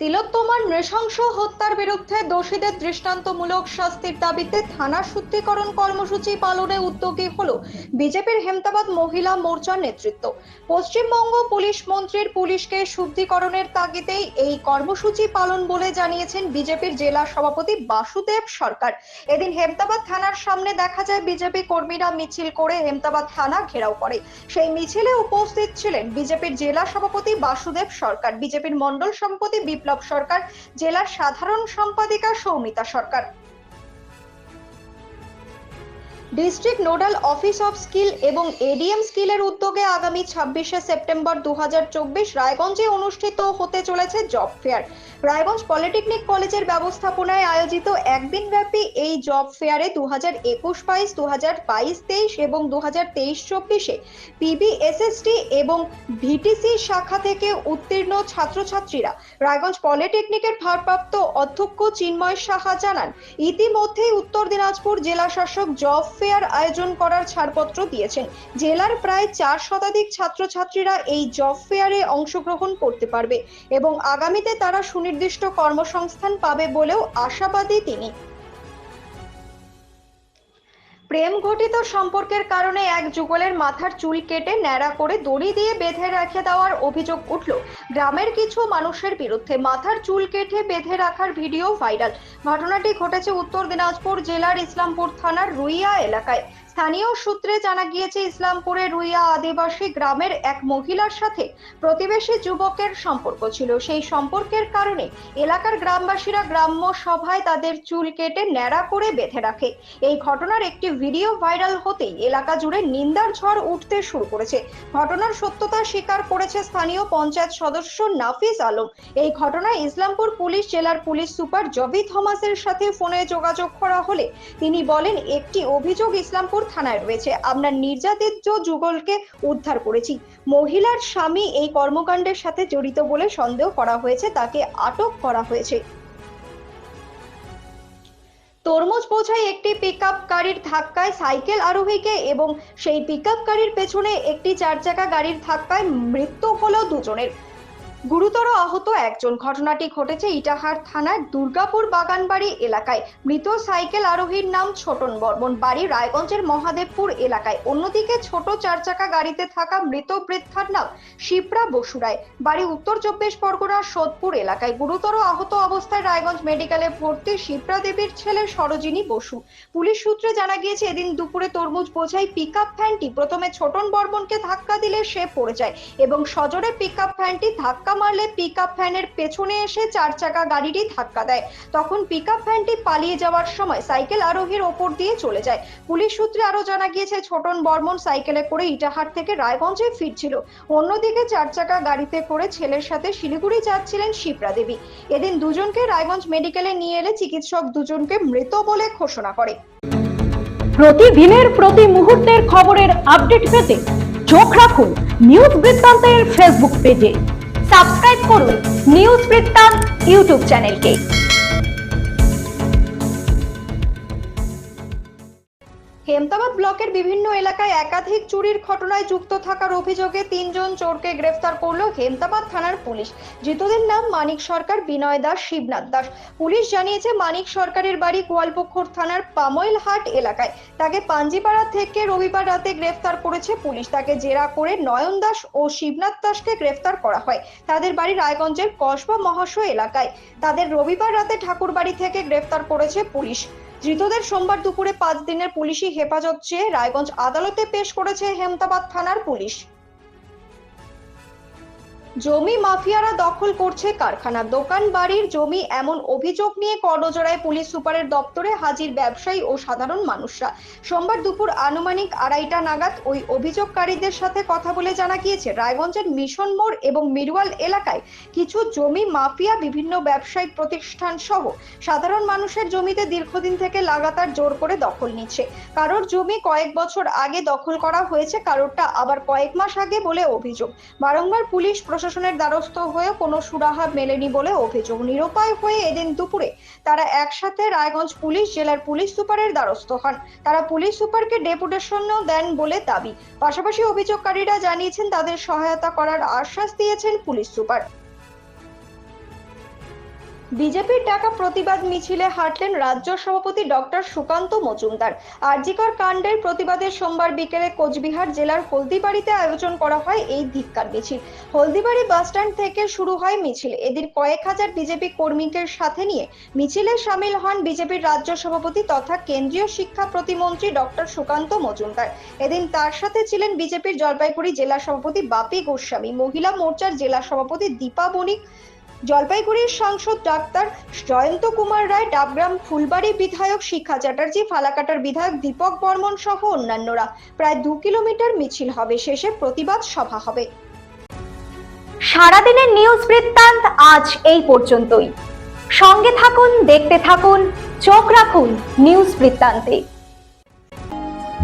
তিলোত্তমার নৃশংস হত্যার বিরুদ্ধে দোষীদের দৃষ্টান্তমূলক শাস্তির দাবিতে থানা শুদ্ধিকরণ কর্মসূচি পালনে উদ্যোগী হল বিজেপির হেমতাবাদ মহিলা মোর্চার নেতৃত্ব। পশ্চিমবঙ্গ পুলিশ মন্ত্রীর পুলিশকে শুদ্ধিকরণের তাগিদেই এই কর্মসূচি পালন বলে জানিয়েছেন বিজেপির জেলা সভাপতি বাসুদেব সরকার। এদিন হেমতাবাদ থানার সামনে দেখা যায় বিজেপি কর্মীরা মিছিল করে হেমতাবাদ থানা ঘেরাও করে। সেই মিছিলে উপস্থিত ছিলেন বিজেপির জেলা সভাপতি বাসুদেব সরকার, বিজেপির মন্ডল সভাপতি বিপ্লব সরকার জেলার সাধারণ সম্পাদিকা Soumita Sarkar. District nodal office of skill এবং এডিএম স্কিলের উদ্যোগে আগামী ছাব্বিশে সেপ্টেম্বর দুহাজার চব্বিশ রায়গঞ্জে অনুষ্ঠিত হতে চলেছে জব ফেয়ার। রায়গঞ্জ পলিটেকনিক কলেজের ব্যবস্থাপনায় আয়োজিত একদিন ব্যাপী এই জব ফেয়ারে দু হাজার একুশ বাইশ দু হাজার বাইশ তেইশ এবং দু হাজার তেইশ চব্বিশে পিবিএসএসটি এবং ভিটিসি শাখা থেকে উত্তীর্ণ ছাত্রছাত্রীরা রায়গঞ্জ পলিটেকনিকের ভারপ্রাপ্ত অধ্যক্ষ চিন্ময় সাহা জানান, ইতিমধ্যেই উত্তর দিনাজপুর জেলা শাসক জব ফেয়ার আয়োজন করার ছাড়পত্র দিয়েছেন। জেলার প্রায় চার শতাধিক ছাত্রছাত্রীরা এই জব ফেয়ারে অংশগ্রহণ করতে পারবে এবং আগামীতে তারা সুনির্দিষ্ট কর্মসংস্থান পাবে বলেও আশাবাদী তিনি। প্রেম ঘটিত সম্পর্কের কারণে এক যুগলের মাথার চুল কেটে ন্যাড়া করে দড়ি দিয়ে বেঁধে রেখে দেওয়ার অভিযোগ উঠল। গ্রামের কিছু মানুষের বিরুদ্ধে মাথার চুল কেটে বেঁধে রাখার ভিডিও ভাইরাল। ঘটনাটি ঘটেছে উত্তর দিনাজপুর জেলার ইসলামপুর থানার রুইয়া এলাকায়। স্থানীয় সূত্রে জানা গিয়েছে, ইসলামপুরে রুইয়া আদিবাসী গ্রামের এক মহিলার সাথে প্রতিবেশী যুবকের সম্পর্ক ছিল। সেই সম্পর্কের কারণে এলাকার গ্রামবাসীরা গ্রাম্য সভায় তাদের চুল কেটে ন্যাড়া করে বেঁধে রাখে। এই ঘটনার একটি ভিডিও ভাইরাল হতেই এলাকা জুড়ে নিন্দার ঝড় উঠতে শুরু করেছে। ঘটনার সত্যতা স্বীকার করেছে স্থানীয় পঞ্চায়েত সদস্য নাফিস আলম। এই ঘটনায় ইসলামপুর পুলিশ, জেলার পুলিশ সুপার জবি থমাসের সাথে ফোনে যোগাযোগ করা হলে তিনি বলেন, একটি অভিযোগ ইসলামপুর থানায় রয়েছে। আমরা নির্যাতিত যুগলকে উদ্ধার করেছি। মহিলার স্বামী এই কর্মকাণ্ডের সাথে জড়িত বলে সন্দেহ করা হয়েছে, তাকে আটক করা হয়েছে। তরমুজ বোঝাই একটি পিকআপ গাড়ির ধাক্কায় সাইকেল আরোহীকে এবং সেই পিকআপ গাড়ির পেছনে একটি চার চাকা গাড়ির ধাক্কায় মৃত্যু হলো দুজনের। গুরুতর আহত একজন। ঘটনাটি ঘটেছে ইটাহার থানার দুর্গাপুর বাগানবাড়ি এলাকায়। মৃত সাইকেল আরোহীর নাম ছোটন বর্মন। বাড়ি রায়গঞ্জের মহাদেবপুর এলাকায়। অন্যদিকে ছোট চার চাকা গাড়িতে থাকা মৃত বৃদ্ধার নাম শিপ্রা বসুরায় বাড়ি উত্তর চব্বিশ পরগনার সোদপুর এলাকায়। গুরুতর আহত অবস্থায় রায়গঞ্জ মেডিকেলে ভর্তি শিপ্রা দেবীর ছেলে সরোজিনী বসু। পুলিশ সূত্রে জানা গিয়েছে, এদিন দুপুরে তরমুজ বোঝাই পিকআপ ভ্যানটি প্রথমে ছোটন বর্মনকে ধাক্কা দিলে সে পড়ে যায় এবং সজোরে পিকআপ ভ্যানটি ধাক্কা মারলে পিকআপ ভ্যানের পেছনে এসে চার চাকা গাড়িটি ধাক্কা দেয়। তখন পিকআপ ভ্যানটি পালিয়ে যাওয়ার সময় সাইকেল আরোহীর ওপর দিয়ে চলে যায়। পুলিশ সূত্রে আরও জানা গিয়েছে, ছোটন বর্মন সাইকেলে করে ইটাহার থেকে রায়গঞ্জে ফিরছিল। অন্যদিকে চার চাকা গাড়িতে করে ছেলের সাথে শিলিগুড়ি যাচ্ছিলেন শিপ্রা দেবী। এদিন দুজনকে রায়গঞ্জ মেডিকেলে নিয়ে এলে চিকিৎসক দুজনকে মৃত বলে ঘোষণা করে। প্রতিদিনের প্রতি মুহূর্তের খবরের আপডেট পেতে চোখ রাখুন নিউজ বৃত্তান্তের ফেসবুক পেজে। সাবস্ক্রাইব করুন নিউজ বৃত্তান্ত ইউটিউব চ্যানেলকে। হেমতাবাদ ব্লকের বিভিন্ন এলাকায় একাধিক চুরির ঘটনায় যুক্ত থাকার অভিযোগে তিনজন চোরকে গ্রেফতার করল হেমতাবাদ থানার পুলিশ। ধৃতদের নাম মানিক সরকার, বিনয় দাস, শিবনাথ দাস। পুলিশ জানিয়েছে, মানিক সরকারের বাড়ি গোয়ালপুকুর থানার পামইলহাট এলাকায়। তাকে পাঞ্জিপাড়া থেকে রবিবার রাতে গ্রেফতার করেছে পুলিশ। তাকে জেরা করে নয়ন দাস ও শিবনাথ দাসকে গ্রেফতার করা হয়। তাদের বাড়ি রায়গঞ্জের কসবা মহাশয় এলাকায়। তাদের রবিবার রাতে ঠাকুরবাড়ি থেকে গ্রেফতার করেছে পুলিশ। ধৃতদের সোমবার দুপুরে পাঁচ দিনের পুলিশি হেফাজত চেয়ে রায়গঞ্জ আদালতে পেশ করেছে হেমতাবাদ থানার পুলিশ। জমি মাফিয়ারা দখল করছে কারখানা দোকান, বাড়ির জমি এমন অভিযোগ নিয়ে কর্ণজোড়ায় পুলিশ সুপারের দপ্তরে হাজির ব্যবসায়ী ও সাধারণ মানুষরা। সোমবার দুপুর আনুমানিক আড়াইটা নাগাদ ওই অভিযোগকারীদের সাথে কথা বলে জানা গিয়েছে, রায়গঞ্জের মিশন মোড় এবং মিরওয়াল এলাকায় কিছু জমি মাফিয়া বিভিন্ন ব্যবসায়িক প্রতিষ্ঠান সহ সাধারণ মানুষের জমিতে দীর্ঘদিন থেকে লাগাতার জোর করে দখল নিচ্ছে। কারোর জমি কয়েক বছর আগে দখল করা হয়েছে, কারোরটা আবার কয়েক মাস আগে বলে অভিযোগ। বারংবার পুলিশ প্রশাসনের দ্বারস্থ হয়ে কোনো সুরাহা মেলেনি বলে অভিযোগ। নিরুপায় হয়ে এদিন দুপুরে তারা একসাথে রায়গঞ্জ পুলিশ, জেলার পুলিশ সুপারের দ্বারস্থ হন। তারা পুলিশ সুপারকে ডেপুটেশনও দেন বলে দাবি। পাশাপাশি অভিযোগকারীরা জানিয়েছেন, তাদের সহায়তা করার আশ্বাস দিয়েছেন পুলিশ সুপার। বিজেপির ডাকা প্রতিবাদ মিছিলে হাঁটলেন রাজ্য সভাপতি ডক্টর সুকান্ত মজুমদার। আরজিকর কাণ্ডের প্রতিবাদে সোমবার বিকেলে কোচবিহার জেলার হলদিবাড়িতে আয়োজন করা হয় এই ধিক্কার মিছিল। হলদিবাড়ি বাসস্ট্যান্ড থেকে শুরু হয় মিছিল। এদিন কয়েক হাজার বিজেপি কর্মীকে সাথে নিয়ে মিছিলে সামিল হন বিজেপির রাজ্য সভাপতি তথা কেন্দ্রীয় শিক্ষা প্রতিমন্ত্রী ডক্টর সুকান্ত মজুমদার। এদিন তার সাথে ছিলেন বিজেপির জলপাইগুড়ি জেলা সভাপতি বাপি গোস্বামী, মহিলা মোর্চার জেলা সভাপতি দীপা বণিক জলপাইগুড়ির সাংসদ ডাক্তার জয়ন্ত কুমার রায় ডাবগ্রাম ফুলবাড়ি বিধায়ক শিক্ষা চ্যাটার্জি ফালাকাটার বিধায়ক দীপক বর্মন সহ অন্যান্যরা। প্রায় দু কিলোমিটার মিছিল হবে শেষে প্রতিবাদ সভা হবে। সারাদিনের নিউজ বৃত্তান্ত আজ এই পর্যন্তই। সঙ্গে থাকুন দেখতে থাকুন চোখ রাখুন নিউজ বৃত্তান্তে।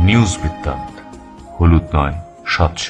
নিউজ বৃত্তান্ত হলুদ নয় স্বচ্ছ।